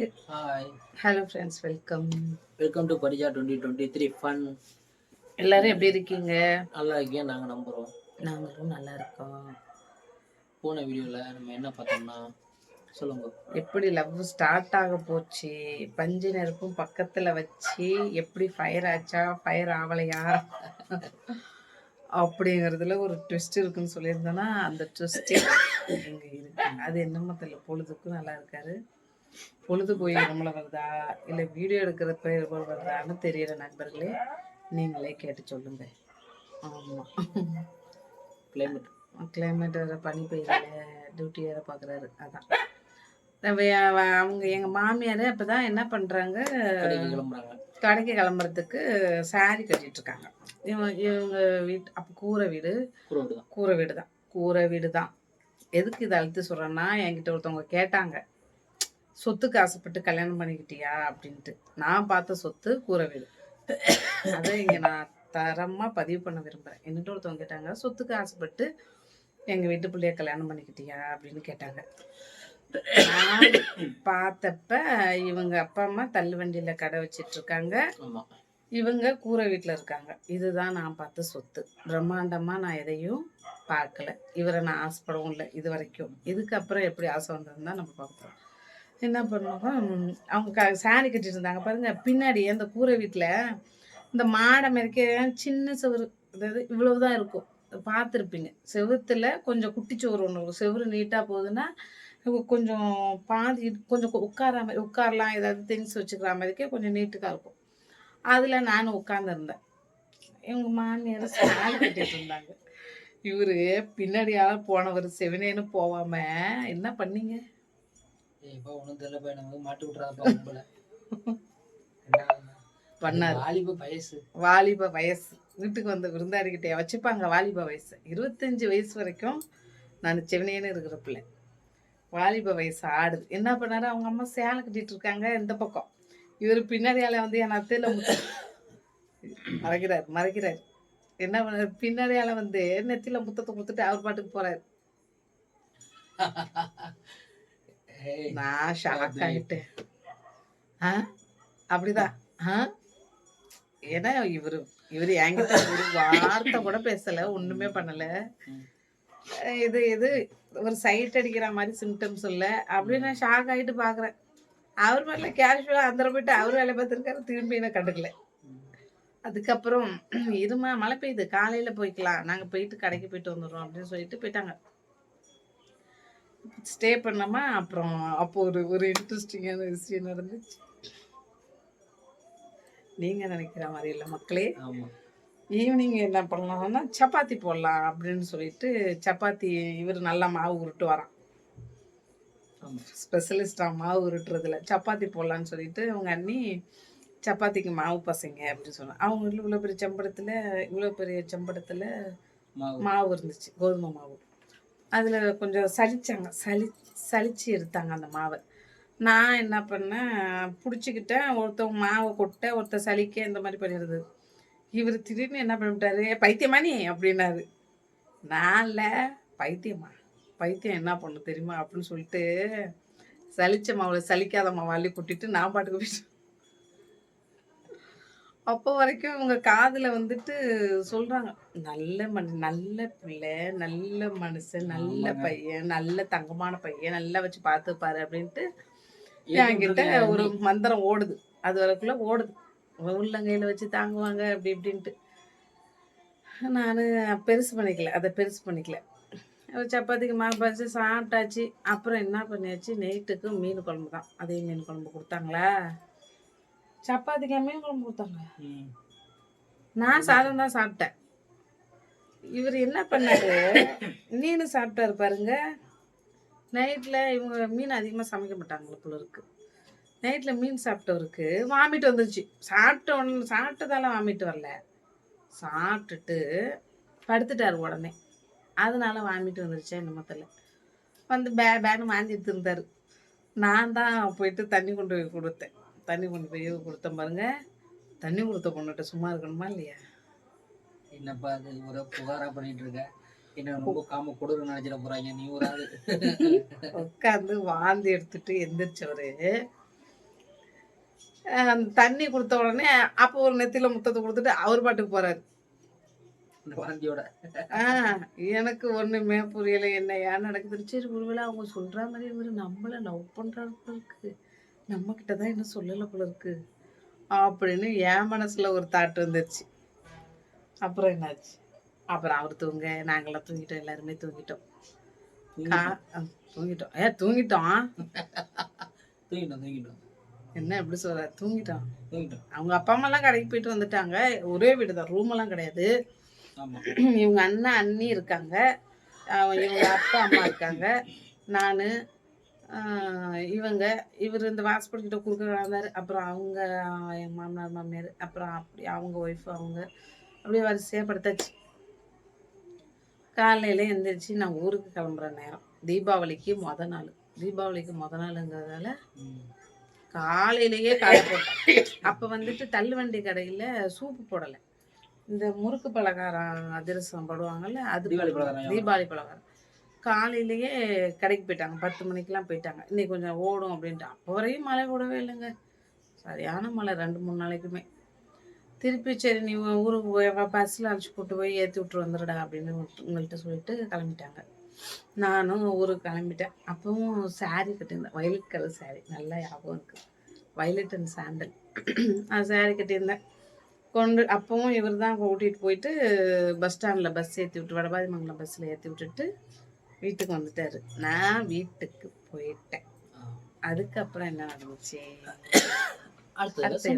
Hi hello friends welcome welcome to Parija twenty twenty three fun எல்லாரும் எப்படி இருக்கீங்க? நல்லா இருக்கேன் நாங்கள் நம்புகிறோம் நாங்களும் நல்லா இருக்கோம். போன வீடியோவில் நம்ம என்ன பார்த்தோம்னா சொல்லுங்க. எப்படி லவ் ஸ்டார்ட் ஆக போச்சு? பஞ்சு நெருப்பும் பக்கத்தில் வச்சு எப்படி ஃபயர் ஆச்சா? ஃபயர் ஆகலையா அப்படிங்கிறதுல ஒரு ட்விஸ்ட் இருக்குன்னு சொல்லியிருந்தோன்னா அந்த ட்விஸ்டே இங்கே இருக்கு. அது என்னமோ தெரியல. பொழுதுக்கும் நல்லா இருக்காரு. பொழுது போய் நம்மள வருதா? இல்லை வீடியோ எடுக்கிற பேர் வருதான்னு தெரியல நண்பர்களே நீங்களே கேட்டு சொல்லுங்க. ஆமாம் கிளைமேட் கிளைமேட் வேறு பனி பெய்யல. டியூட்டி வேறு பார்க்குறாரு அதான். அவங்க எங்கள் மாமியார் அப்போ தான் என்ன பண்ணுறாங்க கடைக்கு கிளம்புறதுக்கு saree கட்டிட்டு இருக்காங்க இவங்க இவங்க வீட்டு அப்போ கூரை வீடு. கூரை வீடு தான் கூரை வீடு தான் எதுக்கு இதை அழுத்தி சொல்கிறேன்னா என்கிட்ட ஒருத்தவங்க கேட்டாங்க. சொத்துக்கு ஆசைப்பட்டு கல்யாணம் பண்ணிக்கிட்டியா அப்படின்ட்டு. நான் பார்த்த சொத்து கூரை வீடு அதை இங்கே நான் தரமாக பதிவு பண்ண விரும்புகிறேன் என்கிட்ட ஒருத்தவங்க கேட்டாங்க சொத்துக்கு ஆசைப்பட்டு எங்கள் வீட்டு பிள்ளைய கல்யாணம் பண்ணிக்கிட்டியா? அப்படின்னு கேட்டாங்க. நான் பார்த்தப்ப இவங்க அப்பா அம்மா தள்ளு வண்டியில் கடை வச்சிட்டு இருக்காங்க. ஆமாம் இவங்க கூரை வீட்டில் இருக்காங்க. இதுதான் நான் பார்த்த சொத்து. பிரம்மாண்டமாக நான் எதையும் பார்க்கல. இவரை நான் ஆசைப்படவும் இல்லை இது வரைக்கும் இதுக்கப்புறம் எப்படி ஆசை வந்ததுன்னு தான் நம்ம பார்க்குறோம் என்ன பண்ணுவாங்க அவங்க க சாரி கட்டிட்டு இருந்தாங்க. பாருங்க பின்னாடி அந்த கூரை வீட்டில் இந்த மாடை இருக்க சின்ன செவுரு அதாவது இவ்வளவு தான் இருக்கும் பார்த்துருப்பீங்க. செவுத்துல கொஞ்சம் குட்டி சோறு ஒன்று இருக்கும். செவுரு நீட்டாக போகுதுன்னா கொஞ்சம் பாதி கொஞ்சம் உட்கார மாதிரி உட்காரலாம் ஏதாவது திங்ஸ் வச்சுக்கிற மாதிரிக்கே கொஞ்சம் நீட்டுக்காக இருக்கும். அதில் நானும் உட்காந்துருந்தேன் இவங்க மாமியார் சாரி கட்டிட்டு இருந்தாங்க. இவரு பின்னாடியால் போனவர் செவனேன்னு போகாமல் என்ன பண்ணீங்க? இப்போ ஒன்றும் தெரியல போய் நமக்கு மாட்டி விட்றாப்பா உங்களை பண்ணாரு. வாலிப வயசு. வாலிப வயசு. வீட்டுக்கு வந்த விருந்தாடிக்கிட்டே வச்சுப்பாங்க வாலிப வயசு. இருபத்தஞ்சு வயசு வரைக்கும் நான் செவனேன்னு இருக்கிற பிள்ளை. வாலிப வயசு ஆடுது. என்ன பண்ணாரு? அவங்க அம்மா சேலை கட்டிட்டு இருக்காங்க இந்த பக்கம். இவர் பின்னாடியால வந்து என் அத்தையில மறைக்கிறார் மறைக்கிறார். என்ன பண்ணாரு? பின்னாடியால வந்து நெத்தியில முத்தத்தை கொடுத்துட்டு அவர் பாட்டுக்கு போறாரு. நான் ஷாக் ஆகிட்டேன் ஆ? அப்படிதான். ஆ? ஏன்னா இவரு இவரு என்கிட்ட ஒரு வார்த்தை கூட பேசல ஒண்ணுமே பண்ணல. இது இது ஒரு சைட் அடிக்கிற மாதிரி சிம்டம்ஸ் இல்ல. அப்படின்னு நான் ஷாக் ஆகிட்டு பாக்குறேன். அவர் மேல கேஷுவலா அந்த போயிட்டு அவர் வேலை பார்த்துருக்காரு திரும்பி என்ன கண்டுக்கல. அதுக்கப்புறம் இருமா மழை பெய்யுது காலையில போய்க்கலாம். நாங்க போயிட்டு கடைக்கு போயிட்டு வந்துடுறோம் அப்படின்னு சொல்லிட்டு போயிட்டாங்க. ஸ்டே பண்ணோமா அப்புறம் அப்போ ஒரு ஒரு இன்ட்ரெஸ்டிங்கான விஷயம் நடந்துச்சு. நீங்க நினைக்கிற மாதிரி இல்லை மக்களே. ஆமாம் ஈவினிங் என்ன பண்ணலாம்னா சப்பாத்தி போடலாம் அப்படின்னு சொல்லிட்டு சப்பாத்தி இவர் நல்லா மாவு உருட்டு வரான். ஸ்பெஷலிஸ்டாக மாவு உருட்டுறதுல. சப்பாத்தி போடலான்னு சொல்லிட்டு அவங்க அண்ணி சப்பாத்திக்கு மாவு பசங்க அப்படின்னு சொன்னாங்க அவங்க இவ்வளோ பெரிய செம்படத்தில் இவ்வளோ பெரிய செம்படத்தில் மாவு இருந்துச்சு. கோதுமை மாவு. அதில் கொஞ்சம் சலித்தாங்க சலி சலித்து எடுத்தாங்க அந்த மாவை. நான் என்ன பண்ணேன் பிடிச்சிக்கிட்டேன். ஒருத்தவங்க மாவை கொட்ட ஒருத்தர் சலிக்க இந்த மாதிரி பண்ணிடுது இவர் திடீர்னு என்ன பண்ணிவிட்டாரு பைத்தியமா நீ அப்படின்னாரு. நான் இல்லை பைத்தியமா? பைத்தியம் என்ன பண்ணும் தெரியுமா அப்படின்னு சொல்லிட்டு சலிச்ச மாவில் சலிக்காத மாவாலே கொட்டிட்டு நான் பாட்டுக்கு போயிட்டு அப்போ வரைக்கும் இவங்க காதுல வந்துட்டு சொல்றாங்க நல்ல மனு நல்ல பிள்ளை நல்ல மனுஷன் நல்ல. பையன் நல்ல தங்கமான பையன் நல்லா வச்சு பார்த்துப்பாரு அப்படின்ட்டு என்கிட்ட? ஒரு மந்திரம் ஓடுது. அது வரைக்குள்ள ஓடுது. உள்ளங்கையில வச்சு தாங்குவாங்க அப்படி இப்படின்ட்டு. நான் பெருசு பண்ணிக்கல அதை பெருசு பண்ணிக்கல. சப்பாத்திக்கு மாவு பறிச்சு சாப்பிட்டாச்சு. அப்புறம் என்ன பண்ணியாச்சு? நைட்டுக்கு மீன் குழம்பு தான். அதே மீன் குழம்பு கொடுத்தாங்களா? சப்பாத்திக்கு மீன் குழம்பு கொடுத்தாங்க. நான் சாதம் தான் சாப்பிட்டேன். இவர் என்ன பண்ணாரு? மீன் சாப்பிட்டாரு பாருங்க. நைட்டில் இவங்க மீன் அதிகமாக சமைக்க மாட்டாங்களே போல இருக்கு. நைட்டில் மீன் சாப்பிட்டவருக்கு வாமிட் வந்துருச்சு. சாப்பிட்ட உடனே சாப்பிட்டதால வாமிட் வரல. சாப்பிட்டுட்டு படுத்துட்டாரு உடனே. அதனால வாமிட் வந்துருச்சா என்னமோ தெரியல. வந்து பே பேன்னு வாந்தி எடுத்துருந்தாரு. நான் தான் போயிட்டு தண்ணி கொண்டு போய் கொடுத்தேன். தண்ணி கொண்டு போய் கொடுத்தேன் பாருங்க. தண்ணி கொடுத்த பொண்ணுகிட்ட சும்மா இருக்கணுமா இல்லையா? என்னப்பா அது ஒரு புகாரா பண்ணிட்டு இருக்க. என்ன ரொம்ப காம கொடூரம் நினைச்சிட போறாங்க. நீ ஒரு ஆளு. உட்காந்து வாந்தி எடுத்துட்டு எந்திரிச்சவரு. தண்ணி கொடுத்த உடனே அப்போ ஒரு நெத்தியில முத்தத்தை கொடுத்துட்டு அவர் பாட்டுக்கு போறாரு. வாந்தியோட. எனக்கு ஒண்ணுமே புரியல. என்ன ஏன் நடக்குது? சரி ஒருவேளை அவங்க சொல்ற மாதிரி இவரு நம்மள லவ் பண்றாரு போல இருக்கு. நம்ம கிட்ட தான் என்ன சொல்லல போல இருக்கு. அப்படின்னு என் மனசுல ஒரு தாட் வந்துருச்சு அப்புறம் என்னாச்சு? அப்புறம் அவர் தூங்க நாங்கெல்லாம் தூங்கிட்டோம் எல்லாருமே தூங்கிட்டோம். தூங்கிட்டோம். ஏ தூங்கிட்டோம். தூங்கிட்டோம். தூங்கிட்டோம் என்ன எப்படி சொல்ற? தூங்கிட்டோம். தூங்கிட்டோம். அவங்க அப்பா அம்மா எல்லாம் கடைக்கு போயிட்டு வந்துட்டாங்க. ஒரே வீடு தான் ரூம் எல்லாம் கிடையாது. இவங்க அண்ணன் அண்ணி இருக்காங்க. இவங்க அப்பா அம்மா இருக்காங்க. நான் இவங்க இவர் இந்த வாசப்படி கிட்ட கொடுக்குற வந்தார் அப்புறம் அவங்க என் மாமனார் மாமியார் அப்புறம் அப்படி அவங்க ஒய்ஃப் அவங்க அப்படியே வரிசையாக படுத்தாச்சு. காலையில எந்திரிச்சு நான் ஊருக்கு கிளம்புற நேரம். தீபாவளிக்கு முத நாள். தீபாவளிக்கு முத நாளுங்கிறதால. காலையிலேயே காய போட்டேன். அப்போ வந்துட்டு தள்ளுவண்டி கடையில் சூப்பு போடலை. இந்த முறுக்கு பலகாரம் அதிரசம் போடுவாங்கல்ல அது தீபாவளி பலகாரம். காலையிலேயே கடைக்கு போயிட்டாங்க. பத்து மணிக்கெலாம் போயிட்டாங்க. இன்னைக்கு கொஞ்சம் ஓடும் அப்படின்ட்டு. அப்போ வரையும் மழை கூடவே இல்லைங்க. சரியான மழை ரெண்டு மூணு நாளைக்குமே. திருப்பி சரி நீ ஊருக்கு போய் பஸ்ஸில் அழைச்சி கூட்டு போய் ஏற்றி விட்டு வந்துடுடா அப்படின்னு உங்கள்கிட்ட சொல்லிட்டு கிளம்பிட்டாங்க. நானும் ஊருக்கு கிளம்பிட்டேன். அப்பவும் saree கட்டியிருந்தேன். Violet colour saree. நல்லா ஞாபகம் இருக்குது வயலட் அண்ட் சாண்டல் அது saree கட்டியிருந்தேன். கொண்டு அப்பவும் இவர் தான் கூட்டிகிட்டு போயிட்டு பஸ் ஸ்டாண்டில் பஸ் ஏற்றி விட்டு வடபாதிமங்கலம் பஸ்ஸில் ஏற்றி விட்டுட்டு வீட்டுக்கு வந்துட்டாரு. நான் வீட்டுக்கு போயிட்டேன். அதுக்கப்புறம் என்ன நடந்துச்சு? அடுத்த